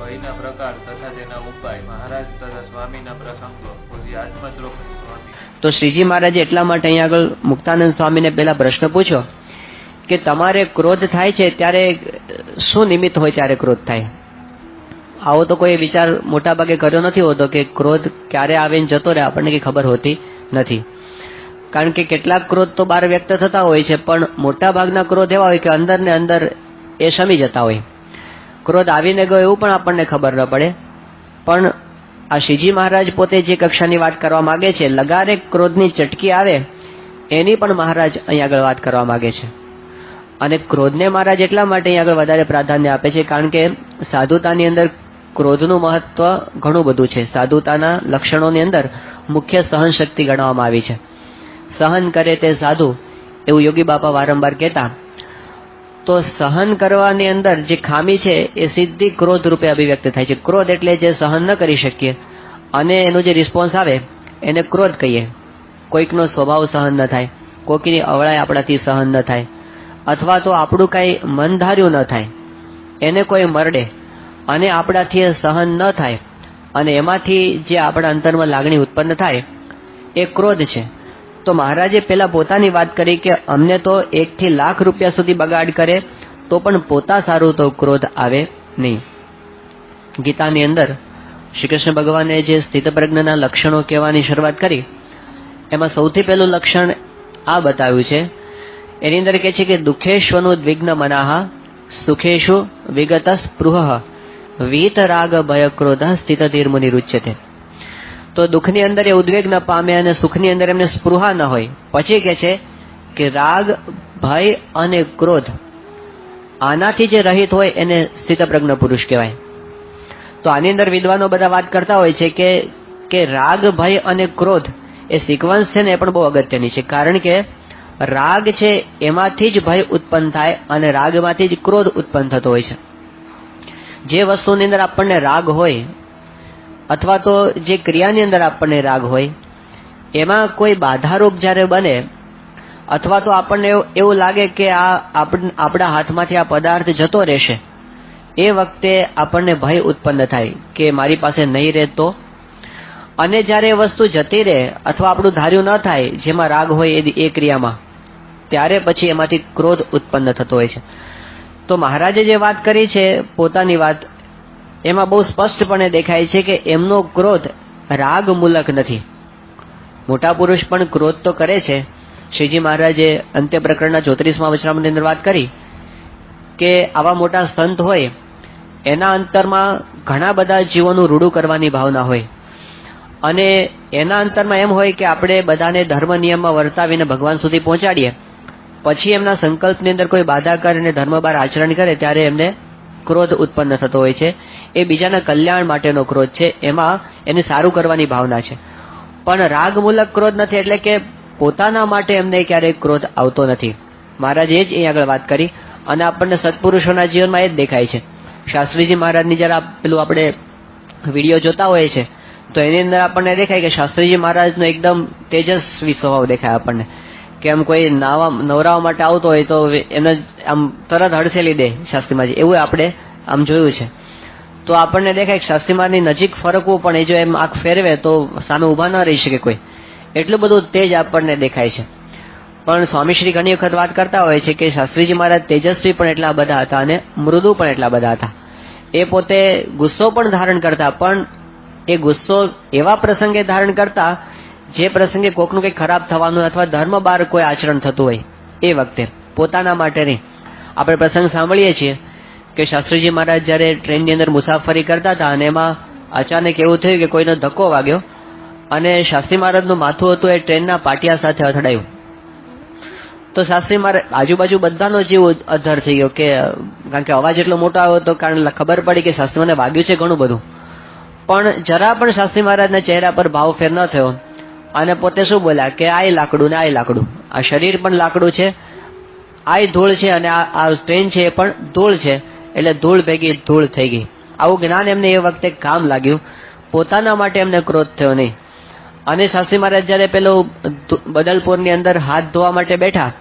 ભયના પ્રકાર તથા તેના ઉપાય મહારાજ તથા સ્વામીના પ્રસંગો પૂજ્ય આત્મદ્રોપદ સ્વામી. તો શ્રીજી મહારાજે એટલા માટે અહીંયા આગળ મુક્તાનંદ સ્વામીને પહેલા પ્રશ્ન પૂછ્યો કે તમારે ક્રોધ થાય છે ત્યારે શું નિમિત્ત હોય ત્યારે ક્રોધ થાય? આવો તો કોઈ વિચાર મોટા ભાગે કર્યો નથી હોતો કે ક્રોધ ક્યારે આવીને જતો રહે, આપણને કઈ ખબર હોતી નથી. કારણ કે કેટલાક ક્રોધ તો બહાર વ્યક્ત થતા હોય છે, પણ મોટા ભાગના ક્રોધ એવા હોય કે અંદર ને અંદર એ શમી જતા હોય. ક્રોધ આવીને ગયો એવું પણ આપણને ખબર ન પડે. પણ આ શ્રીજી મહારાજ પોતે જે કક્ષાની વાત કરવા માંગે છે, લગારે ક્રોધની ચટકી આવે, એની પણ મહારાજ અહીં આગળ વાત કરવા માંગે છે. અને ક્રોધને મહારાજ એટલા માટે અહીં આગળ વધારે પ્રાધાન્ય આપે છે, કારણ કે સાધુતાની અંદર ક્રોધનું મહત્વ ઘણું બધું છે. સાધુતાના લક્ષણોની અંદર મુખ્ય સહન શક્તિ ગણવામાં આવી છે. સહન કરે તે સાધુ, એવું યોગી બાપા વારંવાર કહેતા તો સહન કરવાની અંદર જે ખામી છે, એ સીધી ક્રોધ રૂપે અભિવ્યક્ત થાય છે. ક્રોધ એટલે જે સહન ન કરી શકીએ અને એનો જે રિસ્પોન્સ આવે, એને ક્રોધ કહીએ. કોઈકનો સ્વભાવ સહન ન થાય, કોઈકની અવળાઈ આપણાથી સહન ન થાય, અથવા તો આપણું કાંઈ મન ધાર્યું ન થાય, એને કોઈ મરડે અને આપણાથી સહન ન થાય અને એમાંથી જે આપણા અંતરમાં લાગણી ઉત્પન્ન થાય, એ ક્રોધ છે. તો મહારાજે પેલા પોતાની વાત કરી કે અમને તો એકથી લાખ રૂપિયા સુધી બગાડ કરે, તો પણ પોતા સારું તો ક્રોધ આવે નહીં. ગીતાની અંદર શ્રી કૃષ્ણ ભગવાને જે સ્થિતપ્રજ્ઞના લક્ષણો કહેવાની શરૂઆત કરી, એમાં સૌથી પહેલું લક્ષણ આ બતાવ્યું છે. એની અંદર કહે છે કે દુઃખેશ્વનું દ્વિગ્ન મનાહા, સુખેશુ વિગત સ્પૃહ વીત રાગ ભય ક્રોધ સ્થિત ધીર્મુનિ રૂચ્યતે તો દુઃખની અંદર એ ઉદ્વેગ ન પામે અને સુખની અંદર એમને સ્પૃહા ન હોય. પછી કે છે કે રાગ, ભય અને ક્રોધ આનાથી જે રહિત હોય એને સ્થિતપ્રજ્ઞ પુરુષ કહેવાય. તો આની અંદર વિદ્વાનો બધા વાત કરતા હોય છે કે કે રાગ, ભય અને ક્રોધ એ સિક્વન્સ છે ને એ પણ બહુ અગત્યની છે. કારણ કે રાગ છે એમાંથી જ ભય ઉત્પન્ન થાય અને રાગમાંથી જ ક્રોધ ઉત્પન્ન થતો હોય છે. જે વસ્તુની અંદર આપણને રાગ હોય અથવા તો જે ક્રિયાની અંદર આપણને રાગ હોય, એમાં કોઈ બાધારૂપ જ્યારે બને, અથવા તો આપણને એવું- લાગે કે આ આપણ- હાથમાંથી આ પદાર્થ જતો રહેશે, એ વખતે આપણને ભય ઉત્પન્ન થાય કે મારી પાસે નહીં રહેતો. અને જ્યારે એ વસ્તુ જતી રહે અથવા આપણું ધાર્યું ન થાય, જેમાં રાગ હોય એ ક્રિયામાં, ત્યારે પછી એમાંથી ક્રોધ ઉત્પન્ન થતો હોય છે. તો મહારાજે જે વાત કરી છે, પોતાની વાત એમાં બહુ સ્પષ્ટપણે દેખાય છે કે એમનો ક્રોધ રાગ મૂલક નથી. મોટા પુરુષ પણ ક્રોધ તો કરે છે. શ્રીજી મહારાજે અંત્ય પ્રકરણના ચોત્રીસમાં વચનામની અંદર વાત કરી કે આવા મોટા સંત હોય, એના અંતરમાં ઘણા બધા જીવોનું રૂડું કરવાની ભાવના હોય. અને એના અંતરમાં એમ હોય કે આપણે બધાને ધર્મ નિયમમાં વર્તાવીને ભગવાન સુધી પહોંચાડીએ. પછી એમના સંકલ્પની અંદર કોઈ બાધા કરે અને ધર્મ બહાર આચરણ કરે, ત્યારે એમને ક્રોધ ઉત્પન્ન થતો હોય છે. એ બીજાના કલ્યાણ માટેનો ક્રોધ છે. એમાં એને સારું કરવાની ભાવના છે. પણ રાગમૂલક ક્રોધ નથી, એટલે કે પોતાના માટે એમને ક્યારેય ક્રોધ આવતો નથી. મહારાજે જ અહીં આગળ વાત કરી અને આપણને સત્પુરુષોના જીવનમાં એ જ દેખાય છે. શાસ્ત્રીજી મહારાજની જરા પેલું આપણે વીડિયો જોતા હોઈએ છે, તો એની અંદર આપણને દેખાય કે શાસ્ત્રીજી મહારાજનો એકદમ તેજસ્વી સ્વભાવ દેખાય આપણને. કે આમ કોઈ નાવા, નવરાવા માટે આવતો હોય તો એને આમ તરત હડસેલી દે શાસ્ત્રીમાજી એવું આપણે આમ જોયું છે. તો આપણને દેખાય કે શાસ્ત્રીમાની નજીક ફરકવું પણ એ જો એમ આંખ ફેરવે તો સામે ઊભા ન રહી શકે કોઈ. એટલું બધું તેજ આપણને દેખાય છે. પણ સ્વામીશ્રી ઘણી વખત વાત કરતા હોય છે કે શાસ્ત્રીજી મહારાજ તેજસ્વી પણ એટલા બધા હતા અને મૃદુ પણ એટલા બધા હતા. એ પોતે ગુસ્સો પણ ધારણ કરતા, પણ એ ગુસ્સો એવા પ્રસંગે ધારણ કરતા, જે પ્રસંગે કોકનું કંઈક ખરાબ થવાનું અથવા ધર્મ બહાર કોઈ આચરણ થતું હોય, એ વખતે. પોતાના માટે નહીં. આપણે પ્રસંગ સાંભળીએ છીએ. કે શાસ્ત્રીજી મહારાજ જ્યારે ટ્રેનની અંદર મુસાફરી કરતા હતા અને એમાં અચાનક એવું થયું કે કોઈનો ધક્કો વાગ્યો અને શાસ્ત્રી મહારાજનું માથું હતું એ ટ્રેનના પાટિયા સાથે અથડાયું. તો શાસ્ત્રી મહારાજ આજુબાજુ બધાનો જીવ અધર થઈ ગયો કે, કારણ કે અવાજ એટલો મોટો આવ્યો હતો કારણ ખબર પડી કે શાસ્ત્રી મને વાગ્યું છે ઘણું બધું. પણ જરા પણ શાસ્ત્રી મહારાજના ચહેરા પર ભાવ ફેર ન થયો અને પોતે શું બોલ્યા કે આય લાકડું ને આય લાકડું. આ શરીર પણ લાકડું છે આય ધૂળ છે અને આ ટ્રેન છે એ પણ ધૂળ છે. એટલે ધૂળ ભેગી, ધૂળ થઈ ગઈ. આવું જ્ઞાન એમને એ વખતે કામ લાગ્યું. પોતાના માટે એમને ક્રોધ થયો નહીં. અને શાસ્ત્રી મહારાજ જયારે પેલું બદલપુરની અંદર હાથ ધોવા માટે બેઠા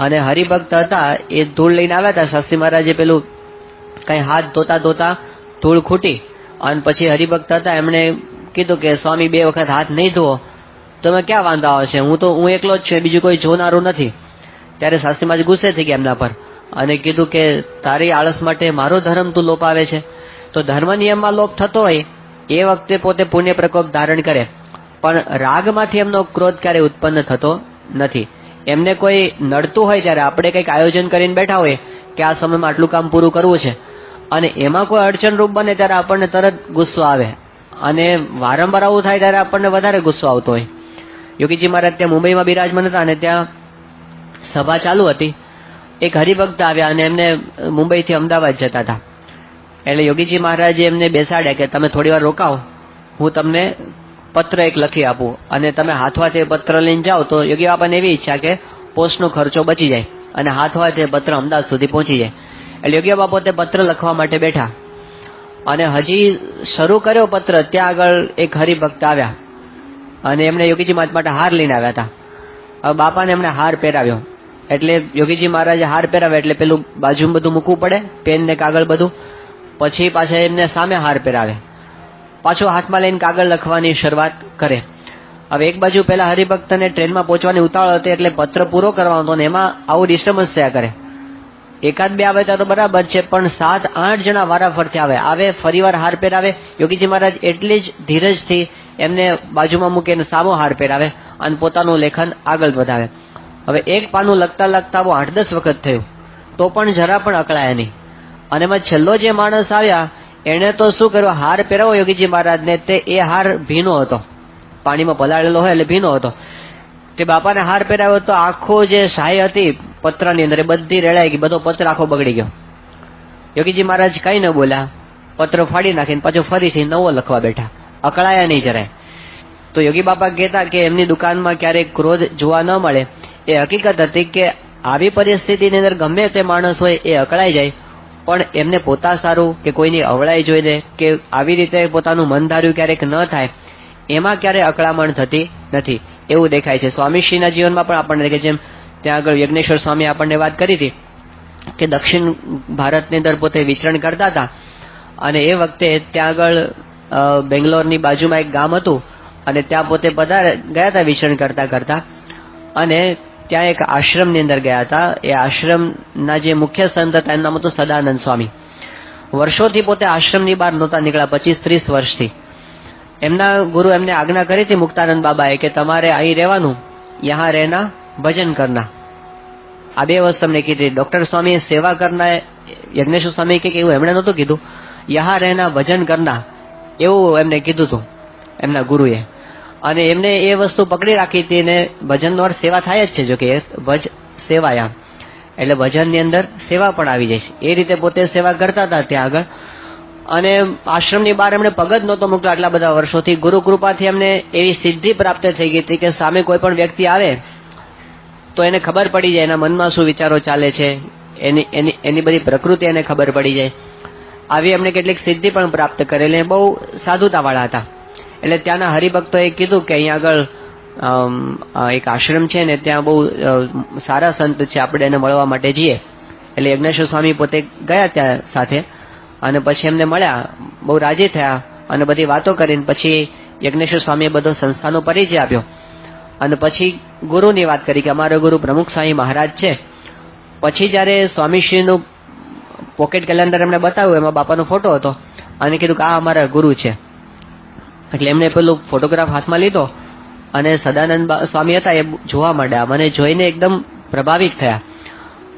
અને હરિભક્ત હતા, એ ધૂળ લઈને આવ્યા હતા, શાસ્ત્રી મહારાજે પેલું કઈ હાથ ધોતા ધોતા ધૂળ ખૂટી અને પછી હરિભક્ત હતા, એમણે કીધું કે, સ્વામી, બે વખત હાથ નહીં ધોવો. તમે ક્યાં વાંધો આવે છે? હું તો, હું એકલો જ છું, બીજું કોઈ જોનારું નથી. ત્યારે શાસ્ત્રીમાં ગુસ્સે થઈ ગયા એમના પર. અને કીધું કે તારી આળસ માટે મારો ધર્મ તું લોપાવે છે. તો ધર્મ નિયમમાં લોપ થતો હોય, એ વખતે પોતે પુણ્ય પ્રકોપ ધારણ કરે. પણ રાગમાંથી એમનો ક્રોધ ક્યારે ઉત્પન્ન થતો નથી. એમને કોઈ નડતું હોય ત્યારે આપણે કંઈક આયોજન કરીને બેઠા હોય કે આ સમયમાં આટલું કામ પૂરું કરવું છે. અને એમાં કોઈ અડચણરૂપ બને ત્યારે આપણને તરત ગુસ્સો આવે. અને વારંવાર આવું થાય ત્યારે આપણને વધારે ગુસ્સો આવતો હોય. યોગીજી મહારાજ ત્યાં મુંબઈમાં બિરાજમાન હતા અને ત્યાં સભા ચાલુ હતી. એક હરિભક્ત આવ્યા અને એમને મુંબઈથી અમદાવાદ જતા હતા. એટલે યોગીજી મહારાજે એમને બેસાડ્યા કે તમે થોડી વાર રોકાઓ. હું તમને પત્ર એક લખી આપું. અને તમે હાથવાથી પત્ર લઈને જાઓ તો યોગી બાપાને એવી ઈચ્છા કે પોસ્ટનો ખર્ચો બચી જાય અને હાથવાથી પત્ર અમદાવાદ સુધી પહોંચી જાય. એટલે યોગી બાપા તે પત્ર લખવા માટે બેઠા. અને હજી શરૂ કર્યો પત્ર, ત્યાં આગળ એક હરિભક્ત આવ્યા. અને એમણે યોગીજી મહારાજ માટે હાર લઈને આવ્યા હતા. બાપાને એમણે હાર પહેરાવ્યો. એટલે યોગીજી મહારાજે હાર પહેરાવે એટલે પેલું બાજુમાં બધું મૂકવું પડે પેન ને કાગળ બધું. પછી પાછા એમને સામે હાર પહેરાવે. પાછો હાથમાં લઈને કાગળ લખવાની શરૂઆત કરે. હવે એક બાજુ પેલા હરિભક્તને ટ્રેનમાં પહોંચવાની ઉતાવળ હતી એટલે પત્ર પૂરો કરવાનો હતો ને એમાં આવું ડિસ્ટર્બન્સ થયા કરે. એકાદ બે આવે તો બરાબર છે, પણ સાત આઠ જણા વારાફરથી આવે. આવે, ફરીવાર હાર પહેરાવે. યોગીજી મહારાજ એટલી જ ધીરજથી એમને બાજુમાં મૂકીને સામો હાર પહેરાવે અને પોતાનું લેખન આગળ વધાવે. હવે એક પાનું લખતા લખતા બહુ આઠ દસ વખત થયું. તો પણ જરા પણ અકળાયા નહીં. અને એમાં છેલ્લો જે માણસ આવ્યા, એણે તો શું કર્યો? હાર પહેરાવો યોગીજી મહારાજને. તે એ હાર ભીનો હતો. પાણીમાં પલાળેલો હોય એટલે ભીનો હતો. તે બાપાને હાર પહેરાવ્યો તો આખો જે શાહી હતી, પત્રની અંદર બધી રેડાઈ ગઈ. બધો પત્ર આખો બગડી ગયો. યોગીજી મહારાજ કઈ ન બોલ્યા. પત્ર ફાડી નાખીને પાછો ફરીથી નવો લખવા બેઠા. અકળાયા નહીં જરાય. તો યોગી બાપા કહેતા કે એમની દુકાનમાં ક્યારેક ક્રોધ જોવા ન મળે. એ હકીકત હતી કે આવી પરિસ્થિતિની અંદર ગમે તે માણસ હોય એ અકળાઈ જાય, પણ એમને પોતા સારું કે કોઈની અવળાઈ જોઈને કે આવી રીતે પોતાનું મન ધાર્યું ક્યારેક ન થાય, એમાં ક્યારે અકળામણ થતી નથી. એવું દેખાય છે. સ્વામીશ્રીના જીવનમાં પણ આપણને કે જેમ ત્યાં આગળ યજ્ઞેશ્વર સ્વામી આપણને વાત કરી હતી કે દક્ષિણ ભારતની અંદર પોતે વિચરણ કરતા હતા અને એ વખતે ત્યાં આગળ બેંગ્લોરની બાજુમાં એક ગામ હતું અને ત્યાં પોતે બધા ગયા હતા વિચરણ કરતા કરતા અને ત્યાં એક આશ્રમની અંદર ગયા હતા. એ આશ્રમના જે મુખ્ય સંત હતા, એમનું નામ હતું સદાનંદ સ્વામી. વર્ષોથી પોતે આશ્રમની બહાર નહોતા નીકળ્યા, પચીસ ત્રીસ વર્ષથી. એમના ગુરુ એમને આજ્ઞા કરી હતી મુક્તાનંદ બાબાએ કે તમારે અહીં રહેવાનું, યહાં રહેના, ભજન કરના. આ બે વસ્તુ તમને કીધી. ડોક્ટર સ્વામીએ સેવા કરના, યજ્ઞેશ્વર સ્વામી કે એવું એમણે નહોતું કીધું. યહાં રહેના, ભજન કરના. એવું એમને કીધું હતું એમના ગુરુએ. અને એમને એ વસ્તુ પકડી રાખી હતી ને ભજનનો અર્થ સેવા થાય જ છે, જો કે ભજ સેવાયામ. એટલે ભજનની અંદર સેવા પણ આવી જાય છે. એ રીતે પોતે સેવા કરતા હતા ત્યાં આગળ. અને આશ્રમની બહાર એમણે પગ જ નહોતો મૂકતો આટલા બધા વર્ષોથી. ગુરુ કૃપાથી એમને એવી સિદ્ધિ પ્રાપ્ત થઈ ગઈ હતી કે સામે કોઈ પણ વ્યક્તિ આવે તો એને ખબર પડી જાય, એના મનમાં શું વિચારો ચાલે છે, એની એની એની બધી પ્રકૃતિ એને ખબર પડી જાય. આવી એમણે કેટલીક સિદ્ધિ પણ પ્રાપ્ત કરેલી બહુ સાધુતાવાળા હતા. એટલે ત્યાંના હરિભક્તોએ કીધું કે અહીંયા આગળ એક આશ્રમ છે ને ત્યાં બહુ સારા સંત છે, આપણે એને મળવા માટે જઈએ. એટલે યજ્ઞેશ્વર સ્વામી પોતે ગયા ત્યાં સાથે અને પછી એમને મળ્યા, બહુ રાજી થયા અને બધી વાતો કરીને પછી યજ્ઞેશ્વર સ્વામીએ બધો સંસ્થાનો પરિચય આપ્યો. અને પછી ગુરુની વાત કરી કે અમારો ગુરુ પ્રમુખ સ્વામી મહારાજ છે. પછી જ્યારે સ્વામીશ્રીનું પોકેટ કેલેન્ડર એમણે બતાવ્યું, એમાં બાપાનો ફોટો હતો અને કીધું કે આ અમારા ગુરુ છે. એટલે એમને પેલું ફોટોગ્રાફ હાથમાં લીધો અને સદાનંદ સ્વામી હતા એ જોવા માંડ્યા. મને જોઈને એકદમ પ્રભાવિત થયા.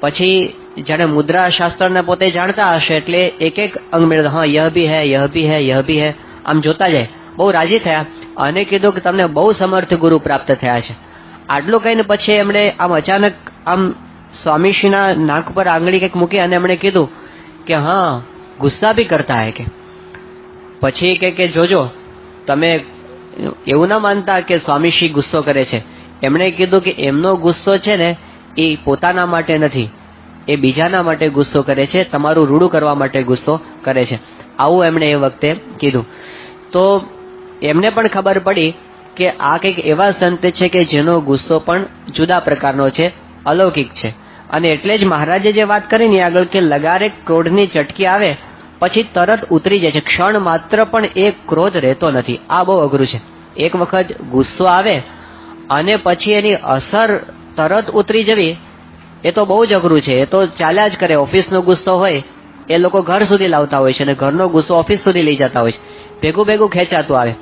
પછી જાણે મુદ્રા શાસ્ત્રને પોતે જાણતા હશે એટલે એક એક અંગ મેળવતા હા, યહ ભી હે, યહ ભી હે, યહ ભી હે. આમ જોતા જાય. બહુ રાજી થયા અને કીધું કે તમને બહુ સમર્થ ગુરુ પ્રાપ્ત થયા છે. આટલું કહીને પછી એમણે આમ અચાનક આમ સ્વામીશ્રીના નાક પર આંગળી કંઈક મૂકી અને એમણે કીધું કે, હા, ગુસ્સા બી કરતા હે કે. પછી કે, જોજો તમે એવું ના માનતા કે સ્વામીશ્રી ગુસ્સો કરે છે. એમણે કીધું કે એમનો ગુસ્સો છે ને એ પોતાના માટે નથી. એ બીજાના માટે ગુસ્સો કરે છે. તમારું રૂડું કરવા માટે ગુસ્સો કરે છે. આવું એમણે એ વખતે કીધું. તો એમને પણ ખબર પડી કે આ કંઈક એવા સંત છે કે જેનો ગુસ્સો પણ જુદા પ્રકારનો છે, અલૌકિક છે. અને એટલે જ મહારાજે જે વાત કરી ને આગળ કે લગારે ક્રોધની ચટકી આવે પછી તરત ઉતરી જાય છે. ક્ષણ માત્ર પણ એ ક્રોધ રહેતો નથી. આ બહુ અઘરું છે. એક વખત ગુસ્સો આવે અને પછી એની અસર તરત ઉતરી જવી, એ તો બહુ જ અઘરું છે. એ તો ચાલ્યા જ કરે. ઓફિસનો ગુસ્સો હોય, એ લોકો ઘર સુધી લાવતા હોય છે અને ઘરનો ગુસ્સો ઓફિસ સુધી લઈ જતા હોય છે. ભેગું ભેગું ખેંચાતું આવે.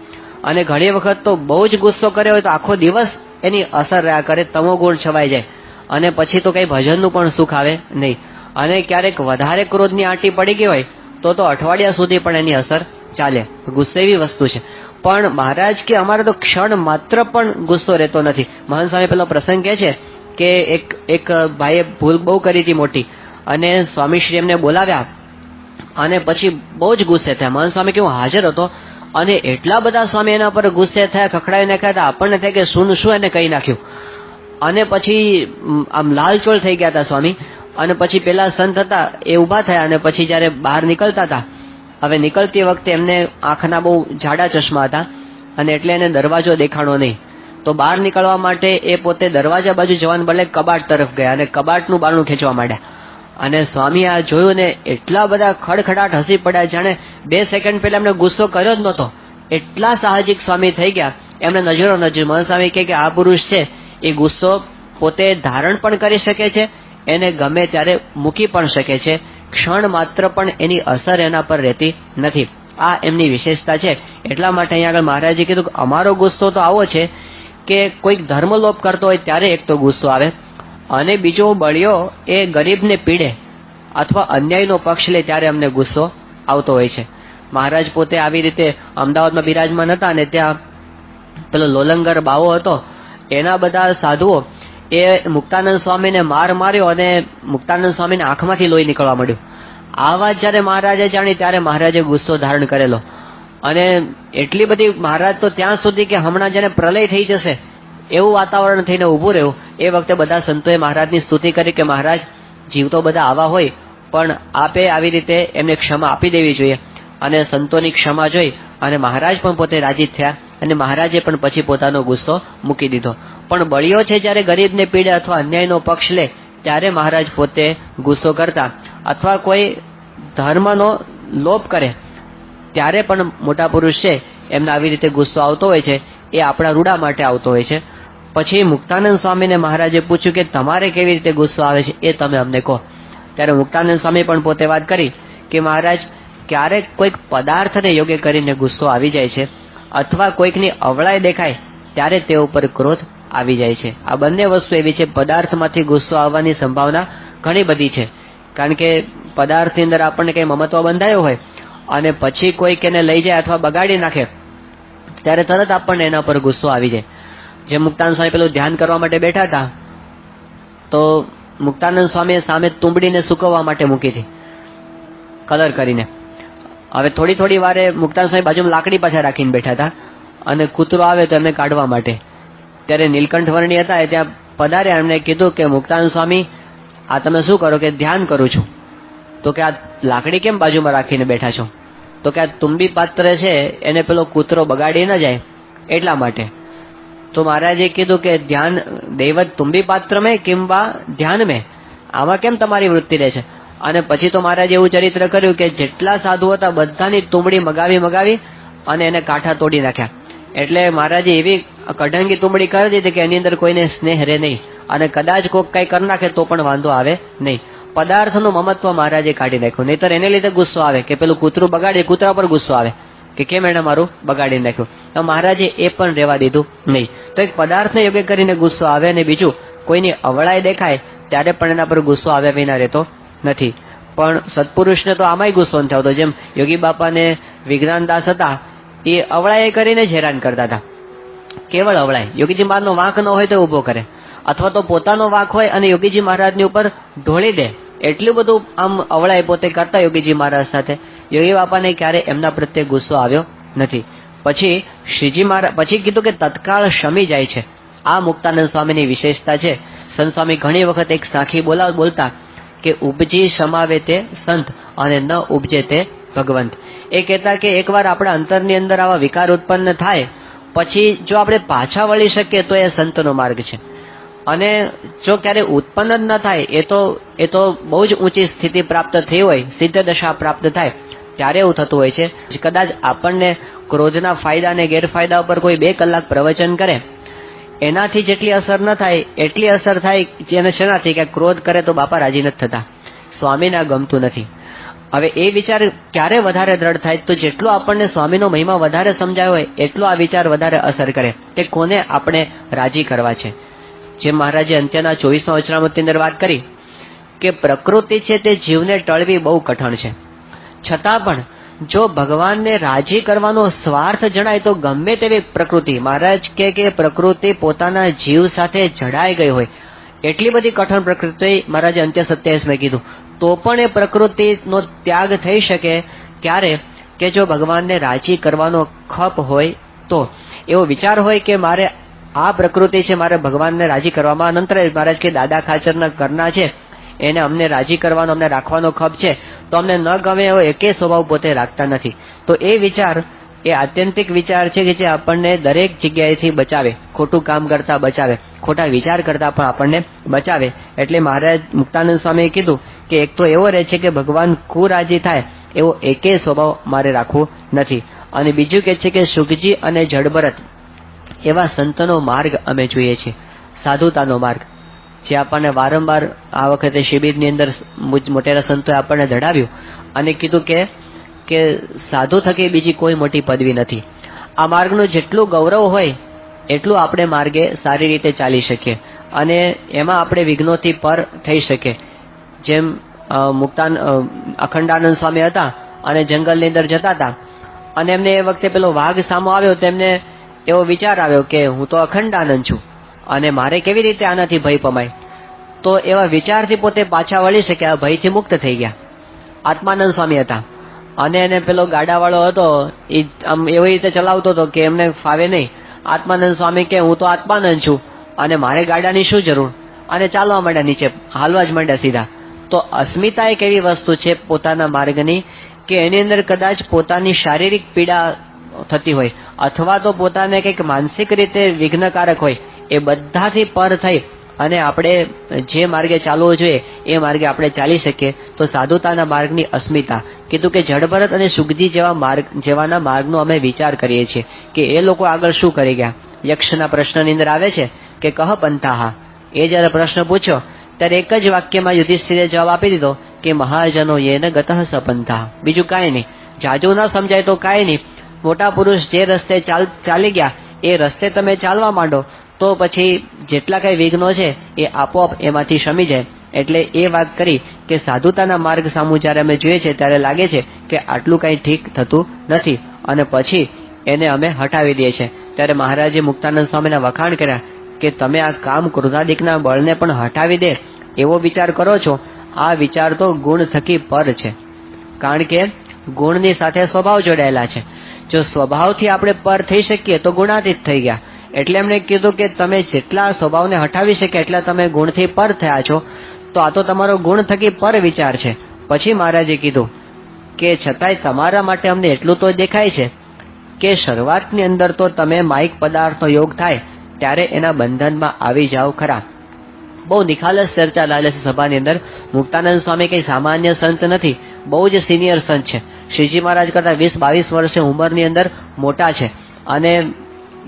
અને ઘણી વખત તો બહુ જ ગુસ્સો કર્યો હોય તો આખો દિવસ એની અસર રહ્યા કરે, તમો ગુણ છવાઈ જાય. અને પછી તો કઈ ભજનનું પણ સુખ આવે નહીં. અને ક્યારેક વધારે ક્રોધની આંટી પડી ગઈ હોય તો તો અઠવાડિયા સુધી પણ એની અસર ચાલે. ગુસ્સો એવી વસ્તુ છે. પણ મહારાજ કે અમારે તો ક્ષણ માત્ર પણ ગુસ્સો રહેતો નથી. મહાન સ્વામી પેલો પ્રસંગ કહે છે કે એક એક ભાઈએ ભૂલ બહુ કરી હતી મોટી. અને સ્વામીશ્રી એમને બોલાવ્યા. અને પછી બહુ જ ગુસ્સે થયા. મહાન સ્વામી કે હાજર હતો. અને એટલા બધા સ્વામી એના પર ગુસ્સે થયા ખખડાવી નાખ્યા હતા. આપણને થાય કે શું શું એને કહી નાખ્યું. અને પછી આમ લાલચોળ થઈ ગયા હતા સ્વામી. અને પછી પેલા સંત હતા, એ ઊભા થયા અને પછી જ્યારે બહાર નીકળતા હતા, હવે નીકળતી વખતે એમને આંખના બહુ જાડા ચશ્મા હતા અને એટલે એને દરવાજો દેખાણો નહીં. તો બહાર નીકળવા માટે એ પોતે દરવાજા બાજુ જવાને બદલે કબાટ તરફ ગયા અને કબાટનું બારણું ખેંચવા માંડ્યા. અને સ્વામી આ જોયું ને એટલા બધા ખડખડાટ હસી પડ્યા, જાણે બે સેકન્ડ પહેલા એમને ગુસ્સો કર્યો જ નહોતો. એટલા સાહજિક સ્વામી થઈ ગયા. એમને નજરો નજર. મહન સ્વામી કે આ પુરુષ છે, એ ગુસ્સો પોતે ધારણ પણ કરી શકે છે એને ગમે ત્યારે મૂકી પણ શકે છે. ક્ષણ માત્ર પણ એની અસર એના પર રહેતી નથી. આ એમની વિશેષતા છે. એટલા માટે અહીંયા આગળ મહારાજે કીધું કે અમારો ગુસ્સો તો આવો છે કે કોઈક ધર્મલોપ કરતો હોય ત્યારે એક તો ગુસ્સો આવે. અને બીજો બળિયો એ ગરીબને પીડે અથવા અન્યાયનો પક્ષ લે ત્યારે અમને ગુસ્સો આવતો હોય છે. મહારાજ પોતે આવી રીતે અમદાવાદમાં બિરાજમાન હતા અને ત્યાં પેલો લોલંગર બાવો હતો. એના બધા સાધુઓ એ મુક્તાનંદ સ્વામીને માર માર્યો અને મુક્તાનંદ સ્વામીને આંખમાંથી લોહી નીકળવા મળ્યું આ વાત જ્યારે મહારાજે જાણી ત્યારે મહારાજે ગુસ્સો ધારણ કરેલો. અને એટલી બધી મહારાજ તો ત્યાં સુધી કે હમણાં જેને પ્રલય થઈ જશે, એવું વાતાવરણ થઈને ઊભું રહ્યું, એ વખતે બધા સંતોએ મહારાજની સ્તુતિ કરી કે મહારાજ, જીવ તો બધા આવા હોય, પણ આપે આવી રીતે એમને ક્ષમા આપી દેવી જોઈએ. અને સંતોની ક્ષમા જોઈ અને મહારાજ પણ પોતે રાજી થયા અને મહારાજે પણ પછી પોતાનો ગુસ્સો મૂકી દીધો. પણ બળીઓ છે જ્યારે ગરીબને પીડે અથવા અન્યાયનો પક્ષ લે, ત્યારે મહારાજ પોતે ગુસ્સો કરતા. અથવા કોઈ ધર્મનો લોપ કરે, ત્યારે પણ મોટા પુરુષ છે, એમને આવી રીતે ગુસ્સો આવતો હોય છે, એ આપણા રૂડા માટે આવતો હોય છે. પછી મુક્તાનંદ સ્વામીને મહારાજે પૂછ્યું કે તમારે કેવી રીતે ગુસ્સો આવે છે, એ તમે અમને કહો. ત્યારે મુક્તાનંદ સ્વામી પણ પોતે વાત કરી કે મહારાજ, ક્યારેક કોઈક પદાર્થને યોગ્ય કરીને ગુસ્સો આવી જાય છે, અથવા કોઈકની અવળાઈ દેખાય, ત્યારે તે ઉપર ક્રોધ આવી જાય છે. આ બંને વસ્તુ એવી છે, પદાર્થમાંથી ગુસ્સો આવવાની સંભાવના ઘણી બધી છે. કારણ કે પદાર્થની અંદર આપણને કંઈ મમત્વ બંધાયો હોય અને પછી કોઈક એને લઈ જાય અથવા બગાડી નાખે, ત્યારે તરત આપણને એના પર ગુસ્સો આવી જાય. જે મુક્તાનંદ સ્વામી પેલું ધ્યાન કરવા માટે બેઠા હતા, તો મુક્તાનંદ સ્વામીએ સામે તુંબડીને સુકવવા માટે મૂકી હતી, કલર કરીને. હવે થોડી થોડી વારે મુક્તાનંદ સ્વામી બાજુમાં લાકડી પાછા રાખીને બેઠા હતા અને કૂતરો આવે તો એમને કાઢવા માટે. ત્યારે નીલકંઠ વર્ણી હતા, એ ત્યાં પધાર્યા. એમને કીધું કે, મુક્તાન સ્વામી, આ તમે શું કરો કે ધ્યાન કરું છું? તો કે, આ લાકડી કેમ બાજુમાં રાખીને બેઠા છો? તો કે, આ તુંબી પાત્ર છે, એને પેલો કૂતરો બગાડી ન જાય એટલા માટે. તો મહારાજે કીધું કે, ધ્યાન, દૈવત તુંબી પાત્ર મેં કિંવા ધ્યાન મેં? આમાં કેમ તમારી વૃત્તિ રહે છે? અને પછી તો મહારાજે એવું ચરિત્ર કર્યું કે, જેટલા સાધુ હતા, બધાની તુંબડી મગાવી મગાવી અને એને કાંઠા તોડી નાખ્યા. એટલે મહારાજે એવી કઢંગી તુંબડી કરી દીધી કે એની અંદર કોઈને સ્નેહ રહે નહીં. અને કદાચ કોઈક કઈ કરી નાખે તો પણ વાંધો આવે નહીં. પદાર્થનું મમત્વ મહારાજે કાઢી નાખ્યું. નહીતર એને લીધે ગુસ્સો આવે કે પેલું કૂતરું બગાડે કૂતરા પર ગુસ્સો આવે કે કેમ એને મારું બગાડી નાખ્યું? તો મહારાજે એ પણ રહેવા દીધું નહીં. તો એક પદાર્થને યોગ્ય કરીને ગુસ્સો આવે અને બીજું કોઈની અવળાઈ દેખાય ત્યારે પણ એના પર ગુસ્સો આવે વિના રહેતો નથી. પણ સત્પુરુષને તો આમાંય ગુસ્સો નથી આવતો જેમ યોગી બાપાને વિજ્ઞાન દાસ હતા, એ અવળાઈ કરીને જ હેરાન કરતા હતા. કેવળ અવળાય. યોગીજી મહારાજનો વાંક ન હોય તો ઊભો કરે. અથવા તો પોતાનો વાંક હોય અને યોગીજી મહારાજની ઉપર ઢોળી દે. એટલું બધું આમ અવળાય પોતે કરતા યોગીજી મહારાજ સાથે. યોગી બાપાને ક્યારે એમના પ્રત્યે ગુસ્સો આવ્યો નથી. પછી શ્રીજી મહારાજ પછી કીધું કે તત્કાળ શમી જાય છે. આ મુક્તાનંદ સ્વામીની વિશેષતા છે. સંત સ્વામી ઘણી વખત એક સાખી બોલાવ બોલતા કે ઉપજી સમાવે તે સંત અને ન ઉપજે તે ભગવંત. એ કહેતા કે એકવાર આપણા અંતરની અંદર આવા વિકાર ઉત્પન્ન થાય પછી જો આપણે પાછા વળી શકીએ તો એ સંતનો માર્ગ છે. અને જો ક્યારે ઉત્પન્ન જ ન થાય, એ તો એ તો બહુ જ ઊંચી સ્થિતિ પ્રાપ્ત થઈ હોય, સિદ્ધ દશા પ્રાપ્ત થાય, ત્યારે એવું થતું હોય છે. કદાચ આપણને ક્રોધના ફાયદા અને ગેરફાયદા ઉપર કોઈ બે કલાક પ્રવચન કરે, એનાથી જેટલી અસર ન થાય, એટલી અસર થાય જેને શેનાથી કે ક્રોધ કરે તો બાપા રાજી નથી થતા. સ્વામીને ગમતું નથી. હવે એ વિચાર ક્યારે વધારે દ્રઢ થાય તો જેટલો આપણને સ્વામીનો મહિમા વધારે સમજાયો હોય, એટલો આ વિચાર વધારે અસર કરે. કે કોને આપણે રાજી કરવા છે? જે મહારાજે અંત્યના ચોવીસમાં વચનામૃતની અંદર વાત કરી કે પ્રકૃતિ છે તે જીવને ટળવી બહુ કઠણ છે. છતાં પણ જો ભગવાનને રાજી કરવાનો સ્વાર્થ જણાય તો ગમે તેવી પ્રકૃતિ. મહારાજ કે કે પ્રકૃતિ પોતાના જીવ સાથે જડાઈ ગઈ હોય. એટલી બધી કઠણ પ્રકૃતિ મહારાજે અંત્ય સત્યાવીસમાં કીધું. તો પણ એ પ્રકૃતિનો ત્યાગ થઈ શકે. ક્યારે? કે જો ભગવાનને રાજી કરવાનો ખપ હોય તો. એવો વિચાર હોય કે મારે આ પ્રકૃતિ છે, મારે ભગવાનને રાજી કરવામાં અનંતર મહારાજ કે દાદા ખાચરના કરના છે, એને અમને રાજી કરવાનો, અમને રાખવાનો ખપ છે. તો અમને ન ગમે એવો એકે સ્વભાવ પોતે રાખતા નથી. તો એ વિચાર, એ આત્યંતિક વિચાર છે કે જે આપણને દરેક જગ્યાએથી બચાવે. ખોટું કામ કરતા બચાવે. ખોટા વિચાર કરતા પણ આપણને બચાવે. એટલે મહારાજ મુક્તાનંદ સ્વામીએ કીધું કે એક તો એવો રહે છે કે ભગવાન કુરાજી થાય, એવો એકે સ્વભાવ મારે રાખવો નથી. અને બીજું કે છે કે સુખજી અને જડભરત એવા સંતનો માર્ગ અમે જોઈએ છીએ સાધુતાનો માર્ગ. જે આપણને વારંવાર આ વખતે શિબિરની અંદર મોટેરા સંતોએ આપણને જણાવ્યું અને કીધું કે કે સાધુ થકી બીજી કોઈ મોટી પદવી નથી. આ માર્ગનું જેટલું ગૌરવ હોય, એટલું આપણે માર્ગે સારી રીતે ચાલી શકીએ. અને એમાં આપણે વિઘ્નોથી પર થઈ શકીએ. જેમ મુક્તાન અખંડાનંદ સ્વામી હતા અને જંગલની અંદર જતા હતા. અને એમને એ વખતે પેલો વાઘ સામો આવ્યો તેમને એવો વિચાર આવ્યો કે હું તો અખંડાનંદ છું અને મારે કેવી રીતે આનાથી ભય પમાય? તો એવા વિચારથી પોતે પાછા વળી શક્યા ભયથી મુક્ત થઈ ગયા. આત્માનંદ સ્વામી હતા. અને એને પેલો ગાડાવાળો હતો એ આમ એવી રીતે ચલાવતો હતો કે એમને ફાવે નહીં. આત્માનંદ સ્વામી કે, હું તો આત્માનંદ છું અને મારે ગાડાની શું જરૂર? અને ચાલવા માંડ્યા નીચે, હાલવા જ માંડ્યા સીધા. તો અસ્મિતા એક એવી વસ્તુ છે પોતાના માર્ગની કે એની અંદર કદાચ પોતાની શારીરિક પીડા થતી હોય અથવા તો પોતાને કંઈક માનસિક રીતે વિઘ્નકારક હોય, એ બધાથી પર થઈ અને આપણે જે માર્ગે ચાલવો જોઈએ, એ માર્ગે આપણે ચાલી શકીએ. તો સાધુતાના માર્ગની અસ્મિતા કીધું કે જડભરત અને સુગજી જેવા માર્ગ, જેવાના માર્ગનો અમે વિચાર કરીએ છીએ કે એ લોકો આગળ શું કરી ગયા? યક્ષના પ્રશ્નની અંદર આવે છે કે કહ પંથાહા. એ જ્યારે પ્રશ્ન પૂછ્યો ત્યારે એક જ વાક્યમાં યુધિષ્ઠિરે જવાબ આપી દીધો કે મહાજનો યેન ગતઃ સપંથા બીજું કાંઈ નહીં. જાજુ ના સમજાય તો કાંઈ નહીં. મોટા પુરુષ જે રસ્તે ચાલ, ચાલી ગયા, એ રસ્તે તમે ચાલવા માંડો, તો પછી જેટલા કઈ વિઘ્નો છે, એ આપોઆપ એમાંથી શમી જાય. એટલે એ વાત કરી કે સાધુતાના માર્ગ સામું જ્યારે અમે જોઈએ છે, ત્યારે લાગે છે કે આટલું કંઈ ઠીક થતું નથી. અને પછી એને અમે હટાવી દઈએ છીએ. ત્યારે મહારાજે મુક્તાનંદ સ્વામીના વખાણ કર્યા કે તમે આ કામ ક્રોધાદિકના બળને પણ હટાવી દે એવો વિચાર કરો છો, આ વિચાર તો ગુણ થકી પર છે. કારણ કે ગુણની સાથે સ્વભાવ જોડાયેલા છે. જો સ્વભાવથી આપણે પર થઈ શકીએ તો ગુણાતીત થઈ ગયા. એટલે એમણે કીધું કે તમે જેટલા સ્વભાવને હટાવી શકે એટલા તમે ગુણથી પર થયા છો. તો આ તો તમારો ગુણ થકી પર વિચાર છે. પછી મહારાજે કીધું કે છતાંય તમારા માટે અમને એટલું તો દેખાય છે કે શરૂઆતની અંદર તો તમે માઇક પદાર્થનો યોગ થાય ત્યારે એના બંધનમાં આવી જાઓ ખરા. બહુ નિખાલસ ચર્ચા લાલે છે સભાની અંદર મુક્તાનંદ સ્વામી કઈ સામાન્ય સંત નથી, બહુ જ સિનિયર સંત છે. શ્રીજી મહારાજ કરતા વીસ બાવીસ વર્ષે ઉંમરની અંદર મોટા છે. અને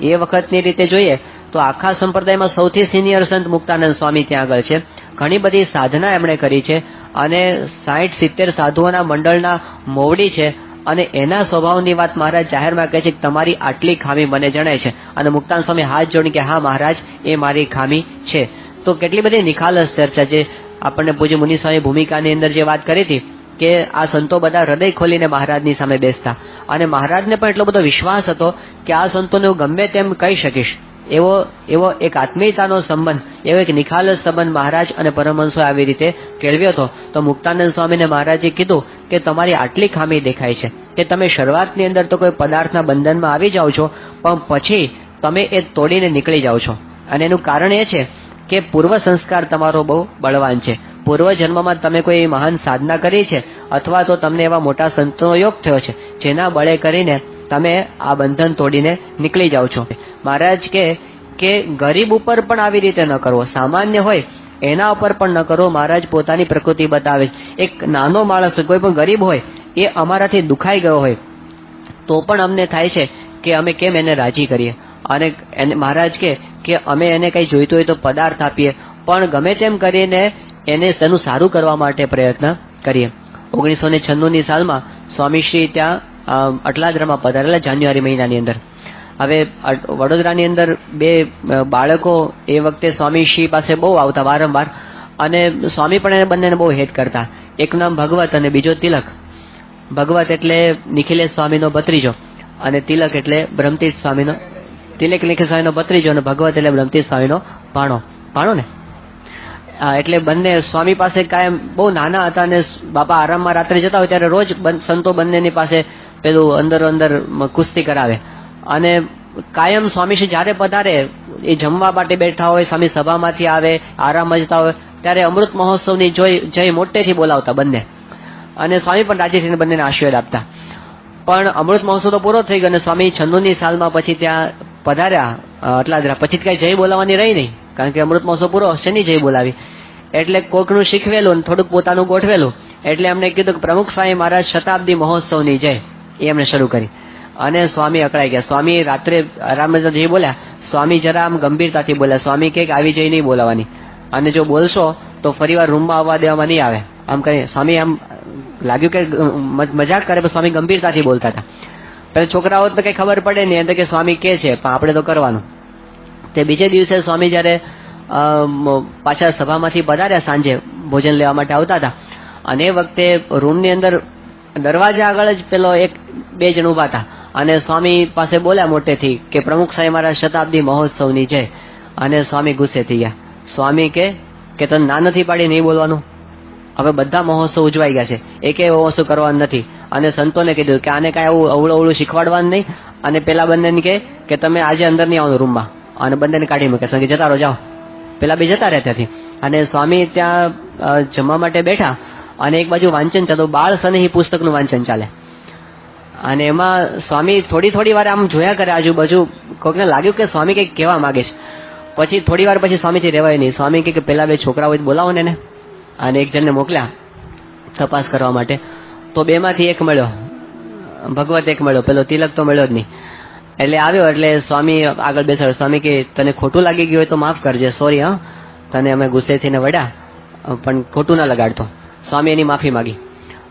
એ વખતની રીતે જોઈએ તો આખા સંપ્રદાયમાં સૌથી સિનિયર સંત મુક્તાનંદ સ્વામી ત્યાં આગળ છે. ઘણી બધી સાધના એમણે કરી છે અને સાઠ સિત્તેર સાધુઓના મંડળના મોવડી છે. અને એના સ્વભાવની વાત મહારાજ જાહેરમાં કહે છે કે તમારી આટલી ખામી મને જણાય છે. અને મુક્તાન સ્વામી હાથ જોડી કે, હા મહારાજ, એ મારી ખામી છે. તો કેટલી બધી નિખાલસ ચર્ચા જે આપણને પૂજ્ય મુનિ સ્વામી ભૂમિકાની અંદર જે વાત કરી હતી કે આ સંતો બધા હૃદય ખોલીને મહારાજની સામે બેસતા. અને મહારાજને પણ એટલો બધો વિશ્વાસ હતો કે આ સંતોને હું ગમે તેમ કહી શકીશ. એવો એવો એક આત્મીયતાનો સંબંધ, એવો એક નિખાલસ સંબંધ મહારાજ અને પરમહંસો આવી રીતે કેળવ્યો હતો. તો મુક્તાનંદ સ્વામીને મહારાજે કીધું કે તમારી આટલી ખામી દેખાય છે કે તમે શરૂઆતની અંદર તો કોઈ પદાર્થના બંધનમાં આવી જાઓ છો, પણ પછી તમે એ તોડીને નીકળી જાઓ છો. અને એનું કારણ એ છે કે પૂર્વ સંસ્કાર તમારો બહુ બળવાન છે. પૂર્વ જન્મમાં તમે કોઈ મહાન સાધના કરી છે, અથવા તો તમને એવા મોટા સંતનો યોગ થયો છે, જેના બળે કરીને તમે આ બંધન તોડીને નીકળી જાઓ છો. મહારાજ કે કે ગરીબ ઉપર પણ આવી રીતે ન કરવો. સામાન્ય હોય, એના ઉપર પણ ન કરવો. મહારાજ પોતાની પ્રકૃતિ બતાવે એક નાનો માણસ હોય, કોઈ પણ ગરીબ હોય, એ અમારાથી દુખાઈ ગયો હોય, તો પણ અમને થાય છે કે અમે કેમ એને રાજી કરીએ? અને એને, મહારાજ કે કે અમે એને કંઈ જોઈતું હોય તો પદાર્થ આપીએ. પણ ગમે તેમ કરીને એને તેનું સારું કરવા માટે પ્રયત્ન કરીએ. ઓગણીસો ને છન્નુંની સાલમાં સ્વામીશ્રી ત્યાં અટલાદરામાં પધારેલા જાન્યુઆરી મહિનાની અંદર. હવે વડોદરાની અંદર બે બાળકો એ વખતે સ્વામી શ્રી પાસે બહુ આવતા વારંવાર અને સ્વામી પણ એને બંનેને બહુ હેટ કરતા. એકનું નામ ભગવત અને બીજો તિલક. ભગવત એટલે નિખિલેશ સ્વામીનો ભત્રીજો અને તિલક એટલે બ્રહ્મતીજ સ્વામીનો, તિલક નિખિલ સ્વામીનો ભત્રીજો અને ભગવત એટલે બ્રહ્મતીજ સ્વામીનો ભાણો ભાણો ને? એટલે બંને સ્વામી પાસે કાયમ બહુ નાના હતા અને બાપા આરામમાં રાત્રે જતા હોય ત્યારે રોજ સંતો બંનેની પાસે પેલું અંદર અંદર કુસ્તી કરાવે. અને કાયમ સ્વામીશ્રી જ્યારે પધારે, એ જમવા માટે બેઠા હોય, સ્વામી સભામાંથી આવે, આરામ જતા હોય, ત્યારે અમૃત મહોત્સવની જોઈ, જય મોટેથી બોલાવતા બંને. અને સ્વામી પણ રાજી થઈને બંનેને આશીર્વાદ આપતા. પણ અમૃત મહોત્સવ તો પૂરો થઈ ગયો અને સ્વામી છન્નુની સાલમાં પછી ત્યાં પધાર્યા. એટલા પછી કઈ જય બોલાવવાની રહી નહીં, કારણ કે અમૃત મહોત્સવ પૂરો શેની જય બોલાવી. એટલે કોકનું શીખવેલું અને થોડુંક પોતાનું ગોઠવેલું. એટલે અમને કીધું કે પ્રમુખ સ્વામી મહારાજ શતાબ્દી મહોત્સવની જય. એ એમણે શરૂ કરી. અને સ્વામી અકળાઈ ગયા. સ્વામી રાત્રે આરામ જય બોલ્યા, સ્વામી, જરા આમ ગંભીરતાથી બોલ્યા. સ્વામી કે આવી જઈ નહીં બોલાવાની. અને જો બોલશો, તો ફરીવાર રૂમમાં આવવા દેવામાં નહીં આવે. આમ કરી સ્વામી આમ લાગ્યું કે મજાક કરે, પણ સ્વામી ગંભીરતાથી બોલતા હતા. પેલા છોકરાઓ તો કઈ ખબર પડે નહીં. તો કે સ્વામી કે છે, પણ આપણે તો કરવાનું. તે બીજે દિવસે સ્વામી જ્યારે પાછા સભામાંથી પધાર્યા સાંજે, ભોજન લેવા માટે આવતા હતા. અને એ વખતે રૂમની અંદર દરવાજા આગળ જ પેલો એક બે જણ ઊભા હતા. અને સ્વામી પાસે બોલ્યા મોટેથી કે પ્રમુખ સાહેબ મારા શતાબ્દી મહોત્સવની છે અને સ્વામી ગુસ્સે થઈ ગયા. સ્વામી કે કે તને ના નથી પાડી નહીં બોલવાનું? હવે બધા મહોત્સવ ઉજવાઈ ગયા છે. એકે મહોત્સવ કરવાનું નથી. અને સંતોને કીધું કે આને કાંઈ આવું અવળું અવળું શીખવાડવાનું નહીં. અને પેલા બંનેને કહે કે તમે આજે અંદર નહીં આવવાનું રૂમમાં. અને બંનેને કાઢી મૂકે સ્વામી જતા રહો, જાઓ. પેલા બે જતા રહ્યા ત્યાંથી. અને સ્વામી ત્યાં જમવા માટે બેઠા. અને એક બાજુ વાંચન ચાલતું બાળ સનેહી પુસ્તકનું વાંચન ચાલે. અને એમાં સ્વામી થોડી થોડી વાર આમ જોયા કરે, આજુબાજુ કોઈકને લાગ્યું કે સ્વામી કંઈક કહેવા માંગે છે. પછી થોડી વાર પછી સ્વામીથી રહેવાય નહીં. સ્વામી કે પેલા બે છોકરા હોય બોલાવો ને અને એક જણને મોકલ્યા તપાસ કરવા માટે. તો બેમાંથી એક મળ્યો. ભગવત એક મળ્યો. પેલો તિલક તો મળ્યો જ નહીં. એટલે આવ્યો એટલે સ્વામી આગળ બેસાડ્યો. સ્વામી કે તને ખોટું લાગી ગયું હોય તો માફ કરજે. સોરી હા. તને અમે ગુસ્સે થઈને વડ્યા પણ ખોટું ના લગાડતો. સ્વામી એની માફી માગી.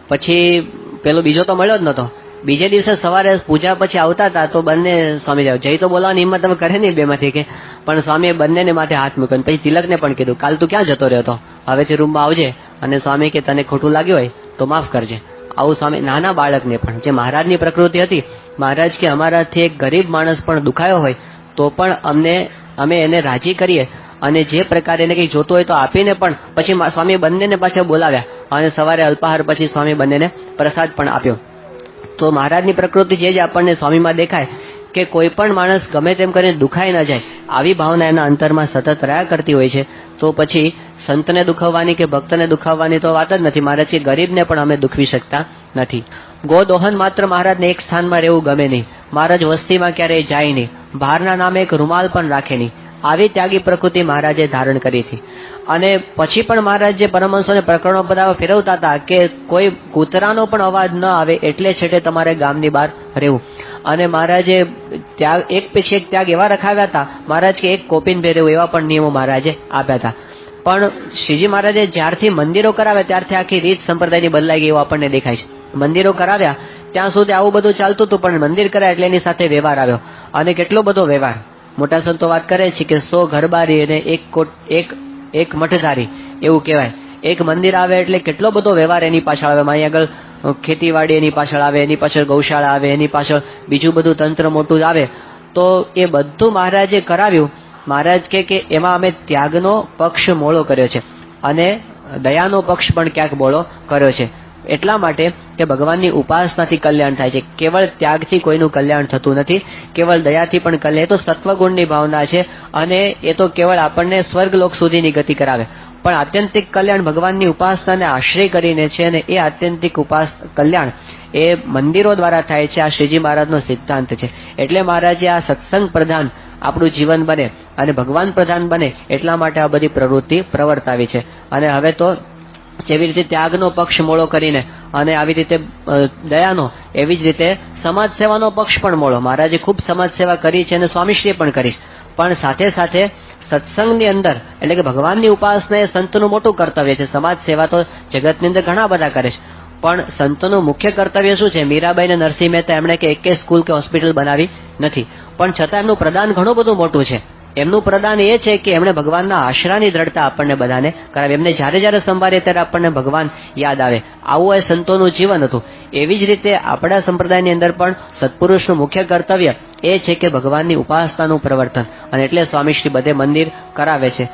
પછી પેલો બીજો તો મળ્યો જ નતો બીજે દિવસે સવારે પૂજા પછી આવતા હતા તો બંને સ્વામી જાવ જય તો બોલાવાની હિંમત તમે કરે નહીં બેમાંથી કે, પણ સ્વામીએ બંનેને માથે હાથ મૂક્યો પછી તિલકને પણ કીધું, કાલ તું ક્યાં જતો રહ્યો હતો હવેથી રૂમમાં આવજે. અને સ્વામી કે, તને ખોટું લાગ્યું હોય તો માફ કરજે. આવું સ્વામી, નાના બાળકને પણ, જે મહારાજની પ્રકૃતિ હતી, મહારાજ કે, અમારાથી એક ગરીબ માણસ પણ દુખાયો હોય તો પણ અમને, અમે એને રાજી કરીએ. અને જે પ્રકારે એને કંઈ જોતું હોય તો આપીને પણ પછી સ્વામી બંનેને પાછા બોલાવ્યા અને સવારે અલ્પાહાર પછી સ્વામી બંનેને પ્રસાદ પણ આપ્યો. તો મહારાજની પ્રકૃતિ છે જ આપણને સ્વામીમાં દેખાય કે કોઈ પણ માણસ ગમે તેમ કરીને દુખાઈ ન જાય, આવી ભાવના એના અંતરમાં સતત રહ્યા કરતી હોય છે. તો પછી સંતને દુખાવવાની કે ભક્તને દુખાવવાની તો વાત જ નથી. મહારાજ કે ગરીબને પણ અમે દુખવી શકતા નથી. ગોદોહન માત્ર મહારાજને એક સ્થાનમાં રહેવું ગમે નહીં. મહારાજ વસ્તીમાં ક્યારેય જાય નહીં. બહારના નામે એક રૂમાલ પણ રાખે નહીં. આવી ત્યાગી પ્રકૃતિ મહારાજે ધારણ કરી હતી. અને પછી પણ મહારાજ જે પરમહંસોને પ્રકરણો બધા ફેરવતા હતા કે કોઈ કૂતરાનો પણ અવાજ ન આવે એટલે છેટે તમારે ગામની બહાર રહેવું. અને મહારાજે ત્યાગ, એક પછી એક ત્યાગ એવા રખાવ્યા હતા, મહારાજ કે એક કોપીન ભેરવું એવા પણ નિયમો મહારાજે આપ્યા હતા. પણ શ્રીજી મહારાજે જ્યારથી મંદિરો કરાવ્યા, ત્યારથી આખી રીત સંપ્રદાયની બદલાઈ ગઈ એવું આપણને દેખાય છે. મંદિરો કરાવ્યા, ત્યાં સુધી આવું બધું ચાલતું હતું, પણ મંદિર કરાય એટલે એની સાથે વ્યવહાર આવ્યો. અને કેટલો બધો વ્યવહાર. મોટા સંતો વાત કરે છે કે સો ઘરબારી અને એક કોટ, એક એક મઠધારી, એવું કહેવાય. એક મંદિર આવે એટલે કેટલો બધો વ્યવહાર એની પાછળ આવે. અહીં આગળ ખેતીવાડી એની પાછળ આવે, એની પાછળ ગૌશાળા આવે, એની પાછળ બીજું બધું તંત્ર મોટું આવે. તો એ બધું મહારાજે કરાવ્યું. મહારાજ કે કે એમાં અમે ત્યાગનો પક્ષ મોળો કર્યો છે. અને દયાનો પક્ષ પણ ક્યાંક મોળો કર્યો છે. એટલા માટે કે ભગવાનની ઉપાસનાથી કલ્યાણ થાય છે. કેવળ ત્યાગથી કોઈનું કલ્યાણ થતું નથી. કેવળ દયાથી પણ કલ્યાણ. તો સત્વગુણની ભાવના છે અને એ તો કેવળ આપણને સ્વર્ગલોક સુધીની ગતિ કરાવે. પણ આત્યંતિક કલ્યાણ ભગવાનની ઉપાસનાને આશ્રય કરીને છે અને એ આત્યંતિક ઉપાસ, કલ્યાણ એ મંદિરો દ્વારા થાય છે. આ શ્રીજી મહારાજનો સિદ્ધાંત છે. એટલે મહારાજે આ સત્સંગ પ્રધાન આપણું જીવન બને અને ભગવાન પ્રધાન બને એટલા માટે આ બધી પ્રવૃત્તિ પ્રવર્તાવી છે. અને હવે તો જેવી રીતે ત્યાગનો પક્ષ મોળો કરીને અને આવી રીતે દયાનો, એવી જ રીતે સમાજ સેવાનો પક્ષ પણ મોળો. મહારાજે ખૂબ સમાજ સેવા કરી છે અને સ્વામીશ્રીએ પણ કરી પણ સાથે સાથે સત્સંગની અંદર, એટલે કે ભગવાનની ઉપાસના એ સંતનું મોટું કર્તવ્ય છે. સમાજ સેવા તો જગતની અંદર ઘણા બધા કરે છે. પણ સંતોનું મુખ્ય કર્તવ્ય શું છે? મીરાબાઈ અને નરસિંહ મહેતા એમણે કે એક સ્કૂલ કે હોસ્પિટલ બનાવી નથી. પણ છતાં એમનું પ્રદાન ઘણું બધું મોટું છે. એમનું પ્રદાન એ છે કે એમણે ભગવાનના આશરાની દ્રઢતા આપણને બધાને કરાવી. એમને જ્યારે જ્યારે સંભાળીએ ત્યારે આપણને ભગવાન યાદ આવે. આવું એ સંતોનું જીવન હતું. એવી જ રીતે આપણા સંપ્રદાયની અંદર પણ સત્પુરુષનું મુખ્ય કર્તવ્ય એ છે કે ભગવાનની ઉપાસનાનું પ્રવર્તન. અને એટલે સ્વામીશ્રી બધે મંદિર કરાવે છે.